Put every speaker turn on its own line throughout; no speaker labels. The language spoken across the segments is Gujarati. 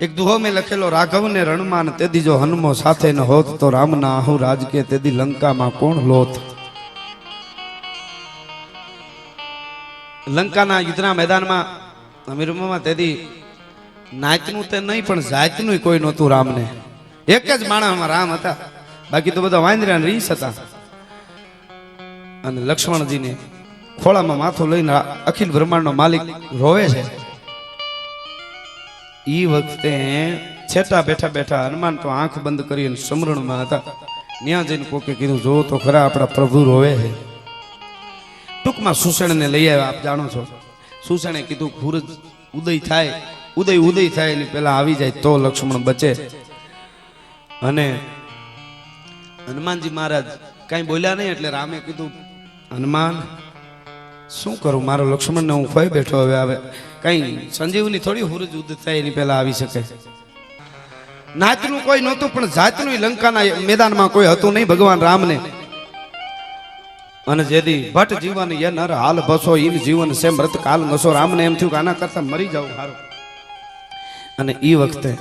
એક દુહો મેં લખેલો રાઘવ ને રણમાં તેદી જો હનુમો સાથે ન હોત તો રામના આહુ રાજકે તેદી લંકામાં કોણ લોત? લંકાના યુદ્ધના મેદાનમાં અમીરમાં તેદી નાચનું તે નહીં, પણ જાતનું કોઈ નહોતું રામને. એક જ માણસમાં રામ હતા. બાકી તો બધા વાંદરા રીસ હતા. અને લક્ષ્મણજીને ખોળામાં માથું લઈને અખિલ બ્રહ્માંડનો માલિક રોવે છે. ઈ વખતે છેટા બેઠા બેઠા હનુમાન તો આંખ બંધ કરીને સમરણમાં હતા. ત્યાં જઈને કોકે કીધું, જો તો ખરા આપણા પ્રભુ રોવે છે. ટૂંકમાં સુષણને લઈ આવ્યા, આપ જાણો છો. સુષણે કીધું ખુરજ ઉદય થાય, ઉદય ઉદય થાય એની પહેલા આવી જાય તો લક્ષ્મણ બચે. અને હનુમાનજી મહારાજ કાંઈ બોલ્યા નહીં એટલે રામે કીધું, હનુમાન, શું કરું? મારો લક્ષ્મણને હું ખોઈ બેઠો હવે આવે. કઈ સંજીવની થોડી હુરજ ઉદ થાય એની પહેલા આવી શકે. નાતનું કોઈ નહોતું, પણ જાતનું લંકાના મેદાનમાં કોઈ હતું નહીં ભગવાન રામને. અને જેદી ભટ્ટ જીવન ય નર, હાલ ભસો ઈન જીવન સે મૃત, કાલ નસો. રામને એમ થયું કે આના કરતા મરી જાવ હારો. અને ઈ વખતે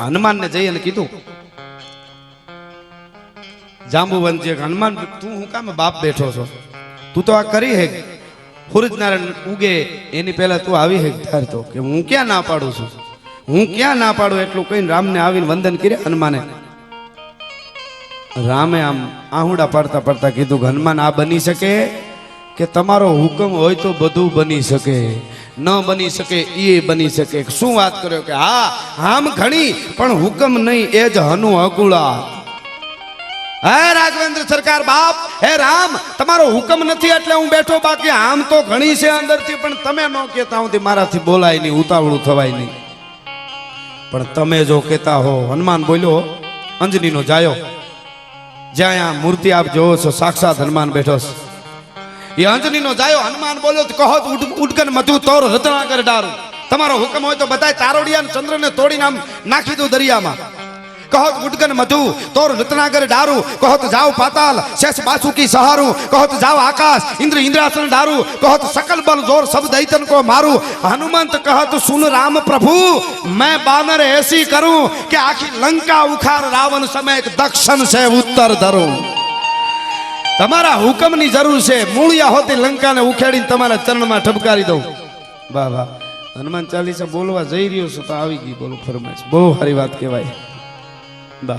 હનુમાનને જઈ અને કીધું જાંબુવન જે હનુમાન, તું હું કામ બાપ બેઠો છો? તું તો આ કરી હે. સૂરજનારાયણ ઉગે, એની પહેલા તું આવી હે તો કે હું ક્યાં ના પાડું છું? હું ક્યાં ના પાડું એટલું કહીને રામને આવીને વંદન કર્યા હનુમાને રામે આમ આહુડા પાડતા પાડતા કીધું કે, હનુમાન, આ બની શકે? કે તમારો હુકમ હોય તો બધું બની શકે. ન બની શકે એ બની શકે. શું વાત કર્યો કે, હા, આમ ઘણી, પણ હુકમ નહીં, એ જ હનુ અકુળા હે રાજવેન્દ્ર સરકાર બાપ, હે રામ, તમારો હુકમ નથી એટલે હું બેઠો, બાકી આમ તો ઘણી છે અંદરથી, પણ તમે ન કહેતા સુધી મારાથી બોલાય નહીં, ઉતાવળું થવાય નહીં. પણ તમે જો કહેતા હો, હનુમાન બોલ્યો, અંજનીનો જાયો. જ્યાં આ મૂર્તિ આપ જોવો છો, સાક્ષાત હનુમાન બેઠો છે. એ અંજનીનો જાયો, હનુમાન બોલ્યો, તો કહો ઉડકન મધુ તોર રત્નાકર ડારું. તમારો હુકમ હોય તો બધાય તારોડિયા ચંદ્રને તોડીને આમ નાખી દઉં દરિયામાં. કહત ઉડગન મધુ, તોર રત્નાગર ડારું, કહત જાવ પાતાલ, શેષ બાસુકી સહારું, કહત જાવ આકાશ, ઇન્દ્ર ઇન્દ્રાસન ડારું, કહત સકલ બલ જોર સબ દૈતન કો મારું, હનુમંત કહત સુન રામ પ્રભુ, મેં બાનર એસી કરું કે આખી લંકા ઉખાર રાવણ સમય દક્ષિણ છે ઉત્તર ધરું. તમારા હુકમની જરૂર છે, મૂળિયા હોતી લંકા ને ઉખેડીને તમારા ચરણમાં ઠપકારી દઉં. વાહ વાહ. હનુમાન ચાલીસા બોલવા જઈ રહ્યો છો તો આવી ગઈ બોલો ફરમાઈશ. બહુ સારી વાત કહેવાય. વાહ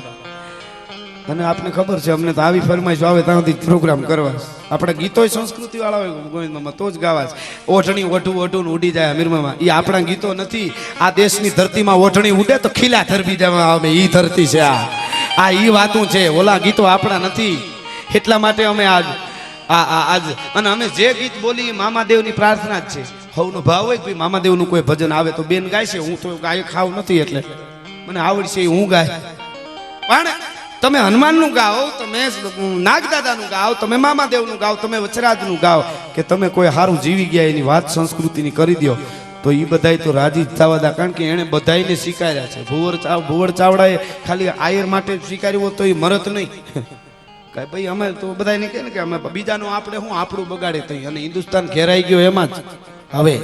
અને આપને ખબર છે, અમને તો આવી ફરમાઈશ આવે ત્યાંથી પ્રોગ્રામ કરવા. આપણે ગીતો સંસ્કૃતિ વાળા હોય, ગોવિંદમાં તો જ ગાવા છે. ઓઢણી ઓઢું ઓઢું ઉડી જાય અમીરમાં એ આપણા ગીતો નથી. આ દેશની ધરતીમાં ઓઢણી ઉડે તો ખીલા ધરબી જવા આવે. એ ધરતી છે આ. આ એ વાતું છે. ઓલા ગીતો આપણા નથી. એટલા માટે અમે આજ, આ આ, આજ, અને અમે જે ગીત બોલી મામાદેવની પ્રાર્થના જ છે. હવનો ભાવ હોય ભાઈ મામાદેવનું કોઈ ભજન આવે તો બેન ગાય છે. હું તો ગાય ખાવ નથી એટલે. મને આવડશે હું ગાય. પણ તમે હનુમાનનું ગાઓ, તમે નાગદાદાનું ગાઓ, તમે મામાદેવનું ગાઓ, તમે વચરાજનું ગાઓ, કે તમે કોઈ સારું જીવી ગયા એની વાત સંસ્કૃતિની કરી દો તો એ બધાય તો રાજી થવા દા. કારણ કે એણે બધાયને સ્વીકાર્યા છે. ભુવર ચાવ ભુવર ચાવડાએ ખાલી આયર માટે સ્વીકાર્યું તો એ મરત નહીં. કાંઈ ભાઈ અમે તો બધાને કહે ને કે અમે બીજાનું આપણે શું આપણું બગાડે તઈ. અને હિન્દુસ્તાન ઘેરાઈ ગયો એમાં જ. હવે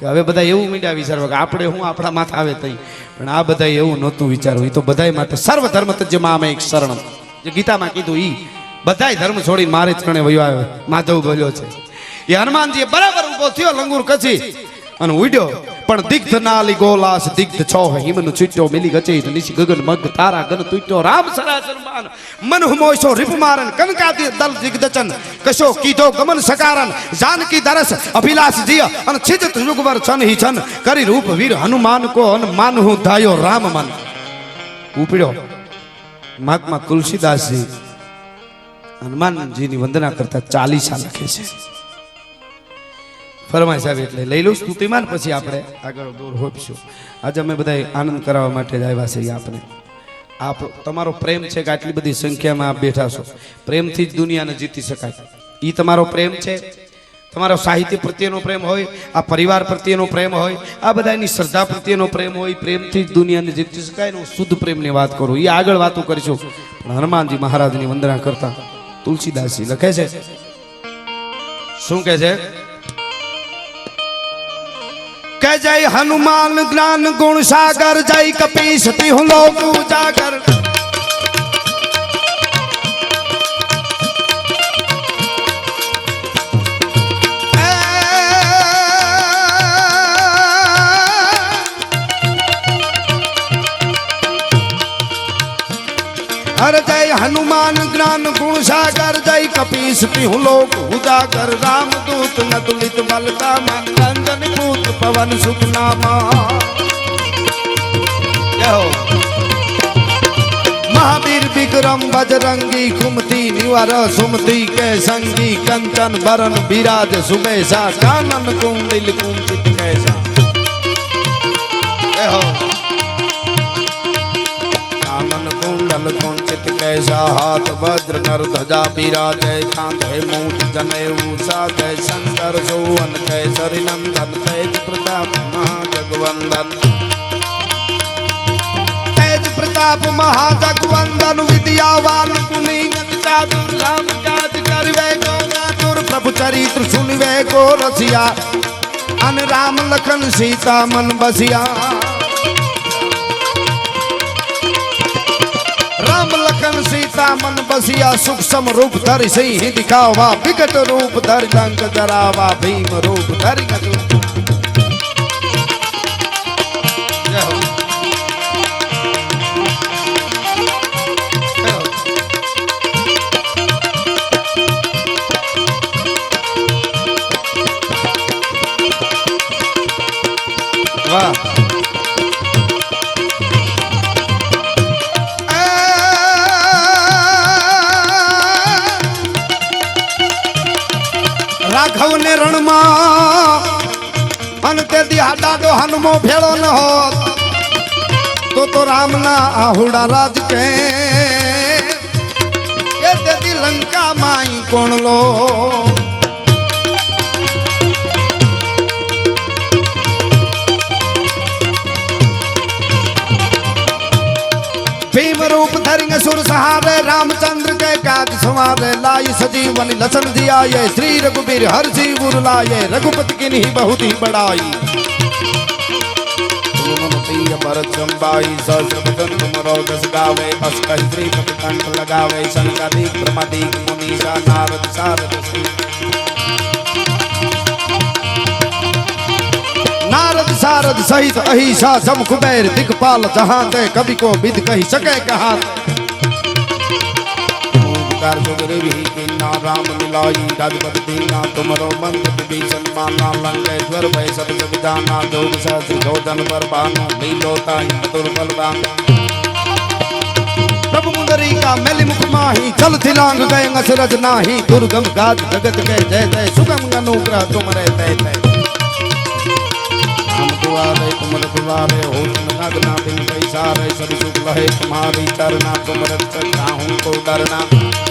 કે હવે બધા એવું મીડિયા વિચારવા કે આપણે હું આપણા માથે આવે તઈ. પણ આ બધા એવું નહોતું વિચારવું. એ તો બધાય માટે સર્વ ધર્મ તજ્યમાં અમે એક શરણ. જે ગીતામાં કીધું ઈ, બધાય ધર્મ છોડી મારે કણે વયો આવ્યો. માધવ બોલ્યો છે. એ હનુમાનજી બરાબર ઊભો થયો લંગુર કચી અને ઉડ્યો. પણ દિગ્ધ નાલી ગોલાસ, દિગ્ધ છો હિમન છૂટ્યો, મિલી ગચે નિશી ગગન મગ, તારા ગન તૂટ્યો, રામ સરાસર માન મન હુમોશો રિપ મારન કનકાદી દલ દિગ્ધચન. કશો કીધો ગમન સકારન, જાનકી દરસ, અભિલાષ જીય અન છિજત યુગવર છન હિ છન. કરી રૂપ વીર હનુમાન કો અન માનહુ ધાયો રામ મન. ઉપડ્યો. મહાત્મા તુલસીદાસજી હનુમાનજીની વંદના કરતા ચાલીસા લખે છે. ફરમાય સાહેબ એટલે લઈ લઉં સ્તુતિમાન, પછી આપણે આગળ દૂર હોપશું. આજે અમે બધા આનંદ કરાવવા માટે જ આવ્યા છીએ આપણે. આપ, તમારો પ્રેમ છે કે આટલી બધી સંખ્યામાં આપ બેઠા છો? પ્રેમથી જ દુનિયાને જીતી શકાય. એ તમારો પ્રેમ છે? તમારો સાહિત્ય પ્રત્યેનો પ્રેમ હોય, આ પરિવાર પ્રત્યેનો પ્રેમ હોય, આ બધાની શ્રદ્ધા પ્રત્યેનો પ્રેમ હોય પ્રેમથી જ દુનિયાને જીતી શકાય હું શુદ્ધ પ્રેમની વાત કરું. એ આગળ વાતો કરીશું. પણ હનુમાનજી મહારાજની વંદના કરતા તુલસીદાસજી લખે છે. શું કહે છે? કે જય હનુમાન જ્ઞાન ગુણ સાગર જય કપીશ તિહુ લોક ઉજાગર હર જય હનુમાન જ્ઞાન ગુણ સાગર જય કપીશ તિહુ લોક ઉજાગર રામદૂત નતુલિત બલતામા અંજન પૂત પવન સુખ નામા જય હો મહાવીર વિક્રમ બજરંગી કુમતી નિવાર સુમતી કે સંગી કંચન બરન બિરાજ સુબેસા કાનન કુંડિલ કુંચિત કેસા હો कुंचित कैसा हाथ वज्र कर ध्वजा बिराजय कांत है मूठ जने ऊषा जय शंकर सोवन कैसरी नंदन तेज प्रताप महाजगवंदन तेज प्रताप महाजगवंदन विद्यावान कुनी चातुर राम काज करवे को चातुर प्रभु चरित्र सुनवे को रसिया अन राम लखन सीता मन बसिया મારા મન બસિયા સૂક્ષ્મ રૂપ ધરી સિંહ દિખાવા વિકટ રૂપ ધરી લંક ધરાવા ભીમ રૂપ ધરી રણમાં અને તેથી હાડાડો હનુમો ભેળો ન હોત, તો તો રામના આહુડા રાજ કે. તેથી લંકામાં કોણ લો? सुर सहारे रामचंद्र के काज संवारे लाई सजीवन लसन दिया ये श्री रघुबीर हर जीवर लाए। रघुपति की नहीं बहुत ही बड़ाई। भरत कंठ लगावे। नारद सारद नारद सारद सहित अहिषा सम कुबेर दिखपाल जहाँ कवि को विद कही सके कहा। ओंकार जोगरे भी किन्ना राम मिलाई राजपति दीना तुमरो मंत्र विभीषण माना लंकेश्वर भय सब विधाना जोग सहस्र जोधन पर बानो लीलोता चतुर बलवान प्रभु मुंदरी का मेली मुख माही चल थिलांग गए असरज नाही दुर्गम गाज जगत के जय जय सुगम अनुग्रह तुम रे तय तय हम दुआरे तुमर दुआरे हो तुम नगना बिन पैसारे सब सुख लहे तुम्हारी चरना तुम रक्षक हूँ को डरना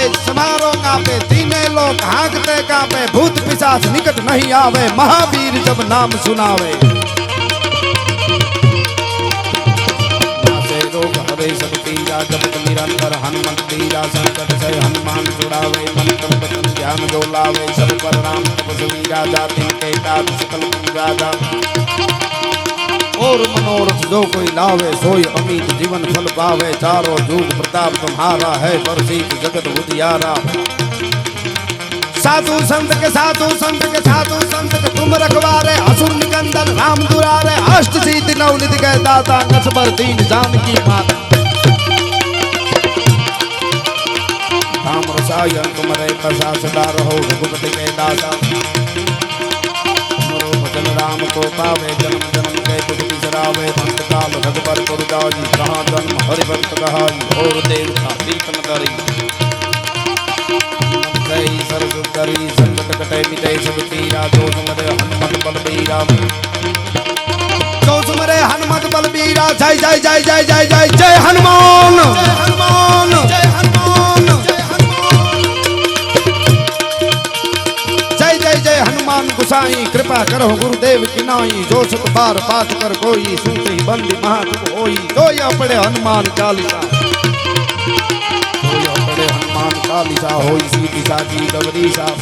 आवे समारो कापे, तीने लोग हाँकते कापे, भूत पिशाच निकट नहीं आवे, महावीर जब नाम सुनावे। हनुमान जुड़ावे, मंत्र कंपन ध्यान जो लावे सब पर राम, तपस्वी राजा के दात सकल राजा। और मनोरथ जो कोई लावे, सोई अमित जीवन फल पावे। चारों जुग प्रताप तुम्हारा है परसीत जगत बुधियारा साधु संत के साधु, संत के साधु, संत के तुम रखवारे। असुर निकंदन, राम दुरारे। अष्ट सिद्धि नवनिधि के दाता नसबर दीन जानकी माता राम रसायन तुम्हारे प्रसा सदा रहो रघुपति के दाता। राम को पावे, जन्म जन्म के दुख बिसरावे अंत काल रघुबर पुर जाई कहाँ जन्म हरिभक्त कहाई और देवता प्रीतम करी जय सरस करी संकट कटे मिटे सब पीरा जो सुमरे हनुमत बलबीरा जो सुमरे हनुमत बलबीरा जय जय जय जय जय जय जय हनुमान जय हनुमान जय हनुमान ગુસાઈ કૃપા કરો ગુરુદેવ કિનાઈ જો સત બાર પાઠ કર કોઈ સુતી બંદી મહાત્મ હોઈ જો આપણે હનુમાન ચાલીસા હનુમાન ચાલીસા હોય સીધી સાચી ગવરી સા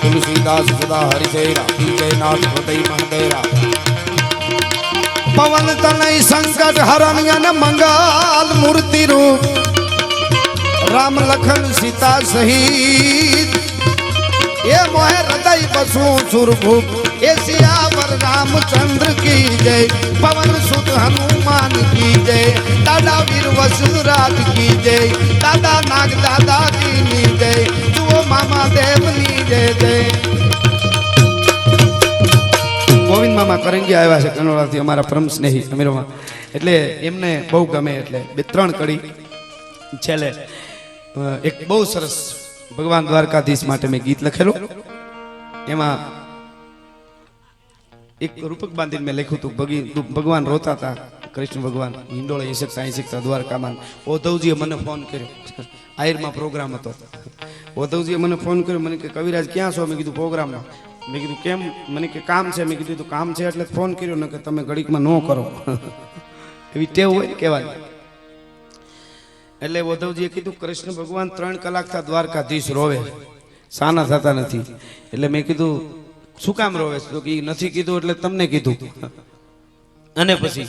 તુલસીદાસ સદા હરિજય રાખી જય નાથ હૃદય મંદિરા પવન તનય સંકટ હરણ અન મંગલ મૂર્તિ રૂપ રામ લખન સીતા સહિત એ મોહે હૃદય બસુ સુરભૂપ એ સિયાવર રામચંદ્ર કી જય પવન સુત હનુમાન કી જય દાદા વીર વસુરાજ કી જય દાદા નાગ દાદા ની જય જુઓ મામા દેવની જય જય ગોવિંદ મામા કરંગી આવ્યા છે કનોડાથી અમારા પરમ સ્નેહી અમીરોમાં એટલે એમને બહુ ગમે એટલે બે ત્રણ કડી છેલ્લે અ, એક બહુ સરસ ભગવાન દ્વારકાધીશ માટે મેં ગીત લખેલું. એમાં એક રૂપક બાંધીને મેં લખ્યું હતું, ભગી ભગવાન રોતા હતા, કૃષ્ણ ભગવાન, હિંડોળે ઈશકતા ઈશકતા દ્વારકામાં. ઓધવજીએ મને ફોન કર્યો. આહિરમાં પ્રોગ્રામ હતો. ઓધવજીએ મને ફોન કર્યો, મને કે, કવિરાજ, ક્યાં છો? મેં કીધું, પ્રોગ્રામમાં. મેં કીધું, કેમ? મને કે, કામ છે. મેં કીધું, "તો કામ છે એટલે ફોન કર્યો ને કે તમે ઘડીકમાં ન કરો. એવી ટેવ હોય કહેવાય. એટલે ઓધવજીએ કીધું, કૃષ્ણ ભગવાન ત્રણ કલાક થા દ્વારકાધીશ રોવે. સાના થતા નથી એટલે મેં કીધું, શું કામ રોવે? તો કે નથી કીધું એટલે તમને કીધું અને પછી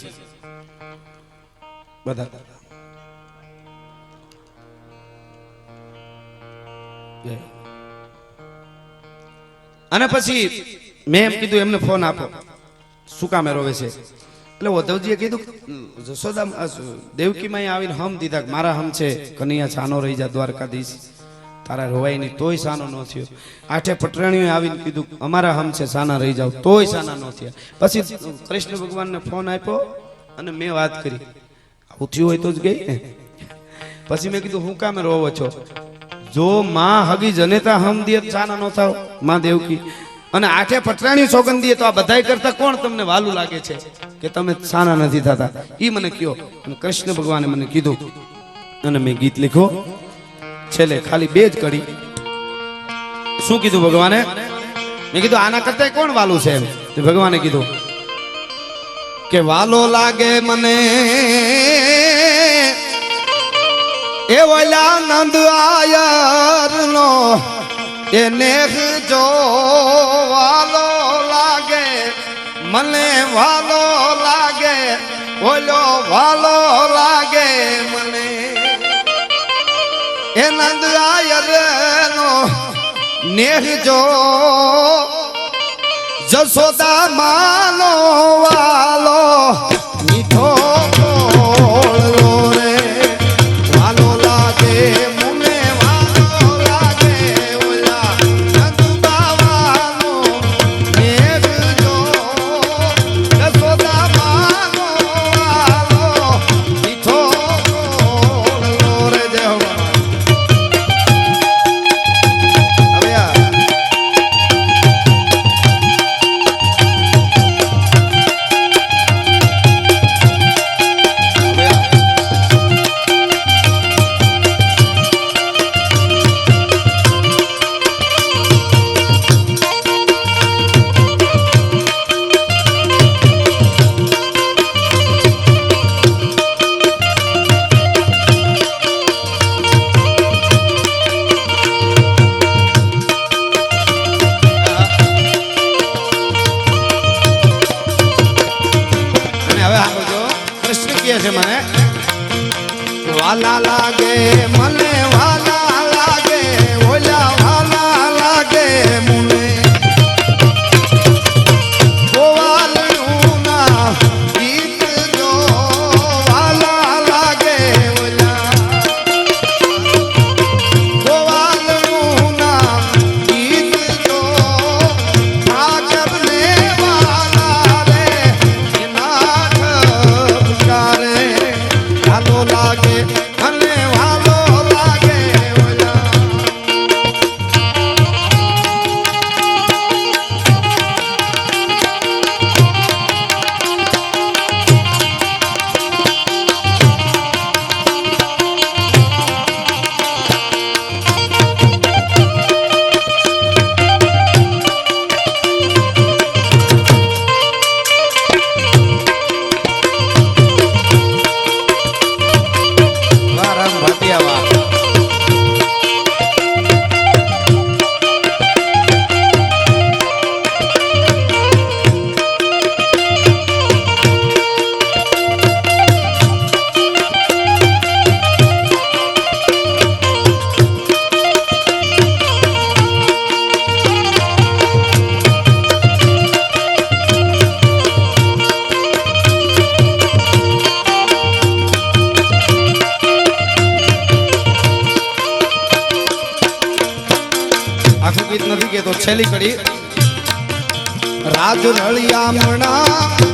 બધા. અને પછી મેં એમ કીધું, એમને ફોન આપો શું કામે રોવે છે એટલે ઉદ્ધવજીએ કીધું, જશોદા દેવકીમાં આવીને હમ દીધા મારા હમ છે, કનૈયા છાનો રહી જા, દ્વારકાધીશ તારા રોવાય નહીં તોય સાનો ન થયો. આઠે પટરાણીઓ આવીને કીધું, અમારા હમ છે, સાના રહી જાવ તોય સાના ન થયા. પછી કૃષ્ણ ભગવાનને ફોન આપ્યો અને મેં વાત કરી. આવું હોય તો જ ગઈ ને. પછી મેં કીધું, હું કામે રોવો છો? જો માં હગી જનેતા હમ દિયત સાના નો થાવ, માં દેવકી. અને આઠે પટરાણી સોગંદ દીએ તો આ બધાય કરતા કોણ તમને વાલું લાગે છે કે તમે સાના નથી થતા? એ મને કયો. અને કૃષ્ણ ભગવાને મને કીધું અને મેં ગીત લીખો છેલ્લે ખાલી બે જ કડી. શું કીધું ભગવાને? મેં કીધું, આના કરતા કોણ વાલું છે એમ? ભગવાને કીધું, કે વાલો લાગે મને, એ ઓલા નંદ આયર નો એને જો વાલો લાગે મને, વાલો લાગે, ઓલો વાલો લાગે મને. એ નંદ નેહજો જસોદા માનો વાલો મીઠો વાલા લાગે મને લાગે. ભલે વાલો છેલ્લી કડી રાજ આયરું